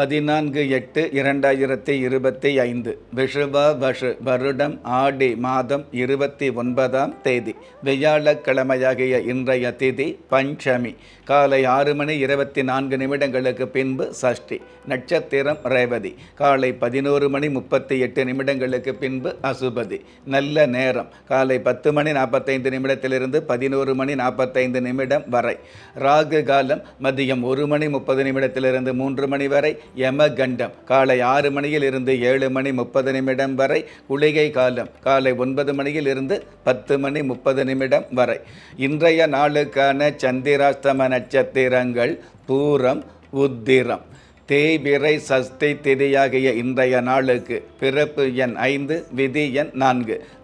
பதினான்கு எட்டு இரண்டாயிரத்தி இருபத்தி ஐந்து. விஷுவ வஷு வருடம் ஆடி மாதம் இருபத்தி ஒன்பதாம் தேதி. வியாழக்கிழமையாகிய இன்றைய திதி பஞ்சமி. காலை ஆறு மணி இருபத்தி நான்கு நிமிடங்களுக்கு பின்பு சஷ்டி நட்சத்திரம் ரேவதி. காலை பதினோரு மணி முப்பத்தி எட்டு நிமிடங்களுக்கு பின்பு அசுபதி. நல்ல நேரம். காலை பத்து மணி நாற்பத்தைந்து நிமிடத்திலிருந்து பதினோரு மணி நாற்பத்தைந்து நிமிடம் வரை. ராகு காலம் மதியம் ஒரு மணி முப்பது நிமிடத்திலிருந்து மூன்று மணி வரை. யமகண்டம். காலை ஆறு மணியில் இருந்து ஏழு மணி முப்பது நிமிடம் வரை குளிகை காலம் காலை ஒன்பது மணியில் இருந்து பத்து மணி முப்பது நிமிடம் வரை. இன்றைய நாளுக்கான சந்திராஷ்டம நட்சத்திரங்கள் பூரம் உத்திரம். தேய்பிறை சஷ்டி திதியாகிய இன்றைய நாளுக்கு பிறப்பு எண் ஐந்து விதி எண் நான்கு.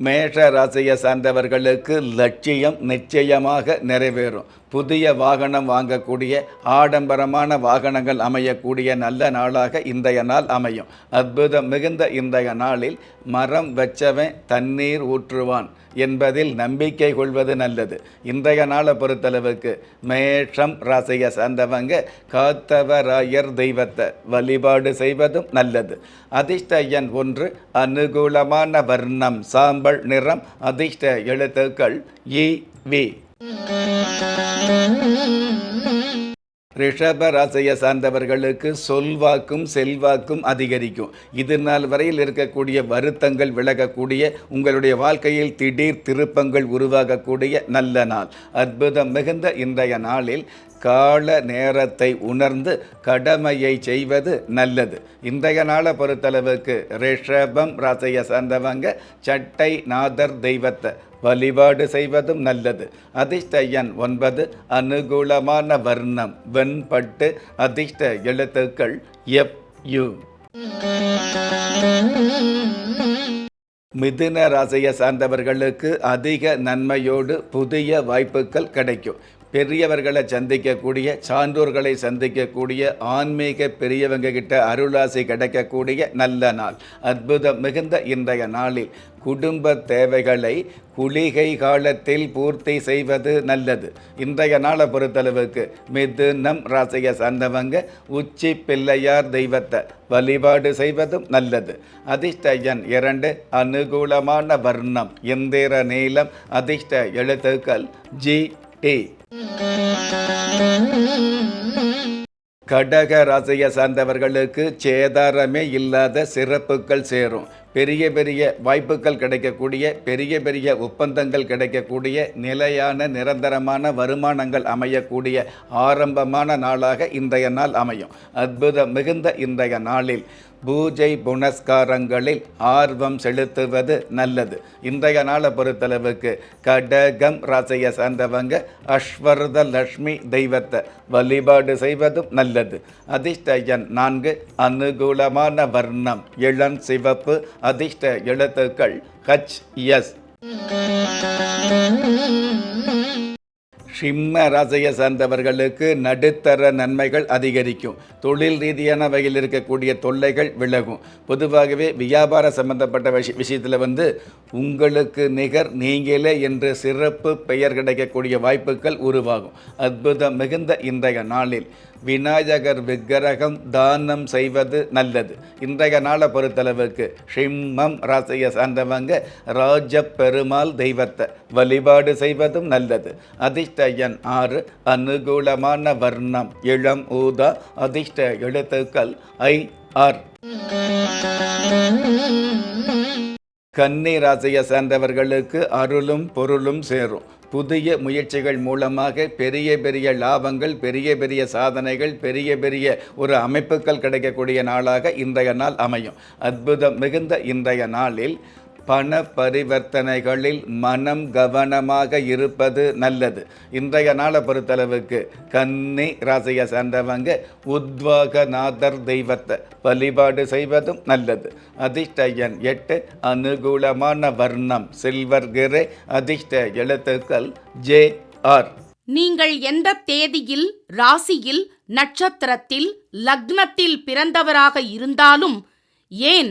மேஷ ராசியை சார்ந்தவர்களுக்கு லட்சியம் நிச்சயமாக நிறைவேறும். புதிய வாகனம் வாங்கக்கூடிய ஆடம்பரமான வாகனங்கள் அமையக்கூடிய நல்ல நாளாக இன்றைய நாள் அமையும். அற்புதம் மிகுந்த இன்றைய நாளில் மரம் வச்சவன் தண்ணீர் ஊற்றுவான் என்பதில் நம்பிக்கை கொள்வது நல்லது. இன்றைய நாளை பொறுத்தளவுக்கு மேஷம் ராசியை சார்ந்தவங்க காத்தவராயர் தெய்வத்தை வழிபாடு செய்வதும் நல்லது. அதிர்ஷ்ட எண் ஒன்று அனுகூலமான வர்ணம் சாம்பல் நிறம் அதிர்ஷ்ட எழுத்துக்கள் இ வி. ரிஷப ராசியை சார்ந்தவர்களுக்கு சொல்வாக்கும் செல்வாக்கும் அதிகரிக்கும். இது நாள் வரையில் இருக்கக்கூடிய வருத்தங்கள் விலகக்கூடிய உங்களுடைய வாழ்க்கையில் திடீர் திருப்பங்கள் உருவாகக்கூடிய நல்ல நாள். அற்புதம் மிகுந்த இன்றைய நாளில் கால நேரத்தை உணர்ந்து கடமையை செய்வது நல்லது. இன்றைய நாளை பொறுத்தளவுக்கு ரிஷபம் ராசையை சார்ந்தவங்க சட்டை நாதர் தெய்வத்தை வழிபாடு செய்வதும் நல்லது. அதிர்ஷ்ட எண் ஒன்பது அனுகூலமான வர்ணம் வெண்பட்டு அதிர்ஷ்ட எழுத்துக்கள் எப் யு. மிதுன ராசியை சார்ந்தவர்களுக்கு அதிக நன்மையோடு புதிய வாய்ப்புகள் கிடைக்கும். பெரியவர்களை சந்திக்கக்கூடிய சான்றோர்களை சந்திக்கக்கூடிய ஆன்மீக பெரியவங்க கிட்ட அருளாசி கிடைக்கக்கூடிய நல்ல நாள். அற்புதம் மிகுந்த இன்றைய நாளில் குடும்ப தேவைகளை குளிகை காலத்தில் பூர்த்தி செய்வது நல்லது. இன்றைய நாளை பொறுத்தளவுக்கு மிதுனம் ராசியை சார்ந்தவங்க உச்சி பிள்ளையார் தெய்வத்தை வழிபாடு செய்வதும் நல்லது. அதிர்ஷ்ட எண் இரண்டு அனுகூலமான வர்ணம் எந்திர நீளம் அதிர்ஷ்ட எழுத்துக்கள் ஜி டி கடக ராசியை சார்ந்தவர்களுக்கு சேதாரமே இல்லாத சிறப்புகள் சேரும். பெரிய பெரிய வாய்ப்புகள் கிடைக்கக்கூடிய பெரிய பெரிய ஒப்பந்தங்கள் கிடைக்கக்கூடிய நிலையான நிரந்தரமான வருமானங்கள் அமையக்கூடிய ஆரம்பமான நாளாக இன்றைய நாள் அமையும். அற்புதம் மிகுந்த இன்றைய நாளில் பூஜை புனஸ்காரங்களில் ஆர்வம் செலுத்துவது நல்லது. இன்றைய நாளை பொறுத்தளவுக்கு கடகம் ராசியை சார்ந்தவங்க அஸ்வர்த லக்ஷ்மி தெய்வத்தை வழிபாடு செய்வதும் நல்லது. அதிர்ஷ்டயன் நான்கு அனுகூலமான வர்ணம் இளம் சிவப்பு அதிர்ஷ்ட எழுத்துக்கள் ஹச் எஸ் சிம்ம ராசியை சார்ந்தவர்களுக்கு நடுத்தர நன்மைகள் அதிகரிக்கும். தொழில் ரீதியான வகையில் இருக்கக்கூடிய தொல்லைகள் விலகும். பொதுவாகவே வியாபார சம்பந்தப்பட்ட விஷய விஷயத்தில் வந்து உங்களுக்கு நிகர் நீங்களே என்று சிறப்பு பெயர் கிடைக்கக்கூடிய வாய்ப்புகள் உருவாகும். அற்புதம் மிகுந்த இன்றைய நாளில். விநாயகர் விக்கிரகம் தானம் செய்வது நல்லது. இன்றைய நாளை பொறுத்தளவுக்கு ஷிம்மம் ராசியை சார்ந்தவங்க ராஜ பெருமாள் தெய்வத்தை வழிபாடு செய்வதும் நல்லது. அதிர்ஷ்ட எண் ஆறு அனுகூலமான வர்ணம் இளம் ஊதா அதிர்ஷ்ட எழுத்துக்கள் ஐ ஆர். கன்னி ராசியை சேர்ந்தவர்களுக்கு அருளும் பொருளும் சேரும். புதிய முயற்சிகள் மூலமாக பெரிய பெரிய லாபங்கள் பெரிய பெரிய சாதனைகள் பெரிய பெரிய ஒரு அமைப்புகள் கிடைக்கக்கூடிய நாளாக இன்றைய நாள் அமையும். அற்புதம் மிகுந்த இன்றைய நாளில் பண பரிவர்த்தனைகளில் மனம் கவனமாக இருப்பது நல்லது. இன்றைய நாளை பொறுத்தளவுக்கு கன்னி ராசியை சேர்ந்தவங்க உத்வாகநாதர் தெய்வத்தை வழிபாடு செய்வதும் நல்லது. அதிர்ஷ்டயன் எட்டு அனுகூலமான வர்ணம் சில்வர் கிரே அதிர்ஷ்ட எழுத்துக்கள் ஜே ஆர். நீங்கள் எந்த தேதியில் ராசியில் நட்சத்திரத்தில் லக்னத்தில் பிறந்தவராக இருந்தாலும் ஏன்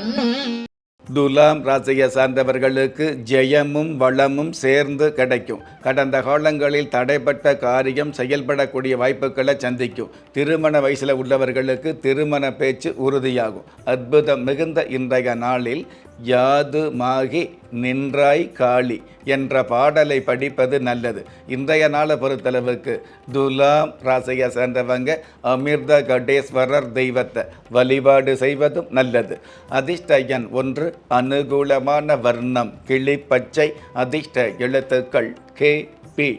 துலாம் ராசியை சார்ந்தவர்களுக்கு ஜெயமும் வளமும் சேர்ந்து கிடைக்கும். கடந்த காலங்களில் தடைப்பட்ட காரியம் செயல்படக்கூடிய வாய்ப்புகளை சந்திக்கும். திருமண வயசில் உள்ளவர்களுக்கு திருமண பேச்சு உறுதியாகும். அற்புதம் மிகுந்த இன்றைய நாளில் யாதுமாகி நின்றாய் காளி என்ற பாடலை படிப்பது நல்லது. இன்றைய நாளை பொறுத்தளவுக்கு துலாம் ராசியை சேர்ந்தவங்க அமிர்த கடேஸ்வரர் தெய்வத்தை வழிபாடு செய்வதும் நல்லது. அதிர்ஷ்ட எண் ஒன்று அனுகூலமான வர்ணம் கிளிப்பச்சை அதிர்ஷ்ட எழுத்துக்கள் கே பி.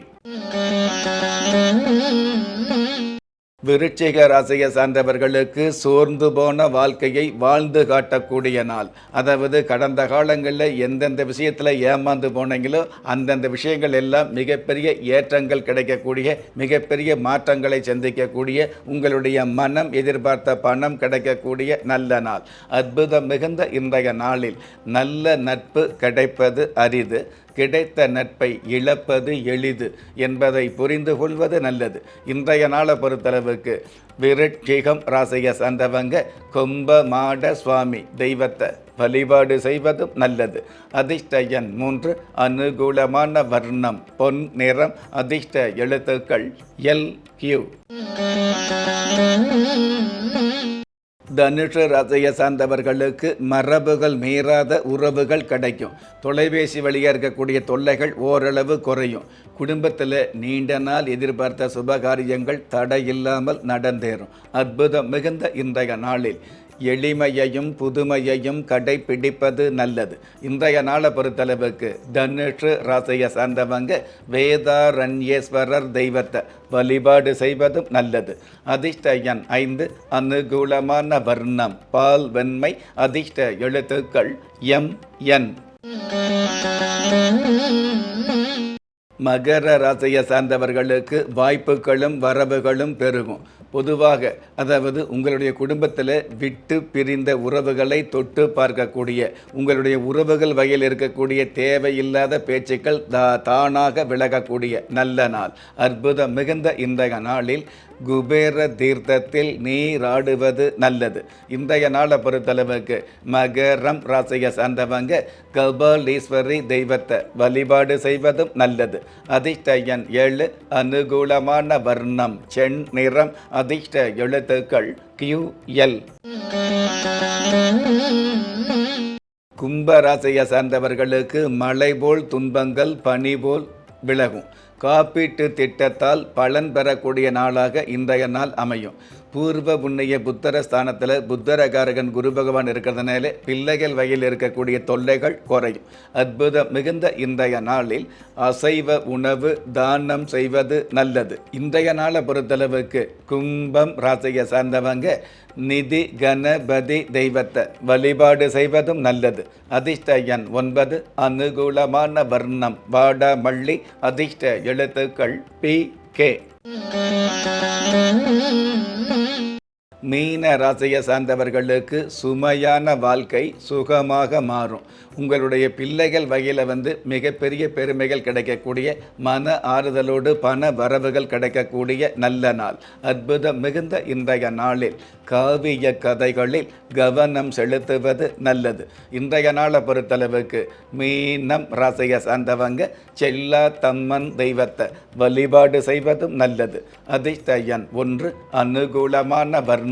விருச்சிக ராசியை சார்ந்தவர்களுக்கு சோர்ந்து போன வாழ்க்கையை வாழ்ந்து காட்டக்கூடிய நாள். அதாவது கடந்த காலங்களில் எந்தெந்த விஷயத்தில் ஏமாந்து போனீங்களோ அந்தந்த விஷயங்கள் எல்லாம் மிகப்பெரிய ஏற்றங்கள் கிடைக்கக்கூடிய மிகப்பெரிய மாற்றங்களை சந்திக்கக்கூடிய உங்களுடைய மனம் எதிர்பார்த்த பணம் கிடைக்கக்கூடிய நல்ல நாள். அற்புதம் மிகுந்த இன்றைய நாளில் நல்ல நட்பு கிடைப்பது அரிது. கிடைத்த நட்பை இழப்பது எளிது என்பதை புரிந்து கொள்வது நல்லது. இன்றைய நாளை பொறுத்தளவுக்கு விருட்சிகம் ராசியை சார்ந்தவங்க கொம்ப மாட சுவாமி தெய்வத்தை வழிபாடு செய்வதும் நல்லது. அதிர்ஷ்ட எண் மூன்று அனுகூலமான வர்ணம் பொன் நிறம் அதிர்ஷ்ட எழுத்துக்கள் எல் கியூ. தனுஷ ரசய சார்ந்தவர்களுக்கு மரபுகள் மீறாத உறவுகள் கிடைக்கும். தொலைபேசி வழியாக இருக்கக்கூடிய தொல்லைகள் ஓரளவு குறையும். குடும்பத்தில் நீண்ட நாள் எதிர்பார்த்த சுபகாரியங்கள் தடையில்லாமல் நடந்தேறும். அற்புதம் மிகுந்த இன்றைய நாளில். எளிமையையும் புதுமையையும் கடைபிடிப்பது நல்லது. இன்றைய நாளை பொறுத்தளவுக்கு தனுஷு ராசியை சார்ந்தவங்க வேதாரண்யேஸ்வரர் தெய்வத்தை வழிபாடு செய்வதும் நல்லது. அதிர்ஷ்ட எண் ஐந்து அனுகூலமான வர்ணம் பால் வெண்மை அதிர்ஷ்ட எழுத்துக்கள் எம் என். மகர ராசியை சார்ந்தவர்களுக்கு வாய்ப்புகளும் வரவுகளும் பெருகும். பொதுவாக அதாவது உங்களுடைய குடும்பத்தில் விட்டு பிரிந்த உறவுகளை தொட்டு பார்க்கக்கூடிய உங்களுடைய உறவுகள் வகையில் இருக்கக்கூடிய தேவையில்லாத பேச்சுக்கள் தா தானாக விலகக்கூடிய நல்ல நாள். அற்புதம் மிகுந்த இன்றைய நாளில் குபேர தீர்த்தத்தில் நீராடுவது நல்லது. இன்றைய நாளை பொறுத்தளவுக்கு மகரம் ராசியை சார்ந்தவங்க கபாலீஸ்வரி தெய்வத்தை வழிபாடு செய்வதும் நல்லது. அதிர்ஷ்ட எண் ஏழு அனுகூலமான வர்ணம் செண் நிறம் அதிர்ஷ்ட எழுத்துக்கள் கியூ எல். கும்பராசியை சார்ந்தவர்களுக்கு மழை போல் துன்பங்கள் பனி போல் விலகும். காப்பீட்டு திட்டத்தால் பலன் பெறக்கூடிய நாளாக இன்றைய நாள் அமையும். பூர்வ புண்ணிய புத்தர ஸ்தானத்தில் புத்தரகாரகன் குரு பகவான் இருக்கிறதுனால பிள்ளைகள் வகையில் இருக்கக்கூடிய தொல்லைகள் குறையும். அற்புதம் மிகுந்த இன்றைய நாளில் அசைவ உணவு தானம் செய்வது நல்லது. இன்றைய நாளை பொறுத்தளவுக்கு கும்பம் ராசியை சார்ந்தவங்க நிதி கணபதி தெய்வத்தை வழிபாடு செய்வதும் நல்லது. அதிர்ஷ்ட எண் ஒன்பது அனுகூலமான வர்ணம் வாடாமல்லி அதிர்ஷ்ட எழுத்துக்கள் பி கே மீன ராசியை சார்ந்தவர்களுக்கு சுமையான வாழ்க்கை சுகமாக மாறும். உங்களுடைய பிள்ளைகள் வகையில் வந்து மிகப்பெரிய பெருமைகள் கிடைக்கக்கூடிய மன ஆறுதலோடு பண வரவுகள் கிடைக்கக்கூடிய நல்ல நாள். அற்புதம் மிகுந்த இன்றைய நாளில் காவிய கதைகளில் கவனம் செலுத்துவது நல்லது. இன்றைய நாளை பொறுத்தளவுக்கு மீனம் ராசியை சார்ந்தவங்க செல்லா தம்மன் தெய்வத்தை வழிபாடு செய்வதும் நல்லது. அதிர்ஷ்ட எண் ஒன்று அனுகூலமான வர்ணம்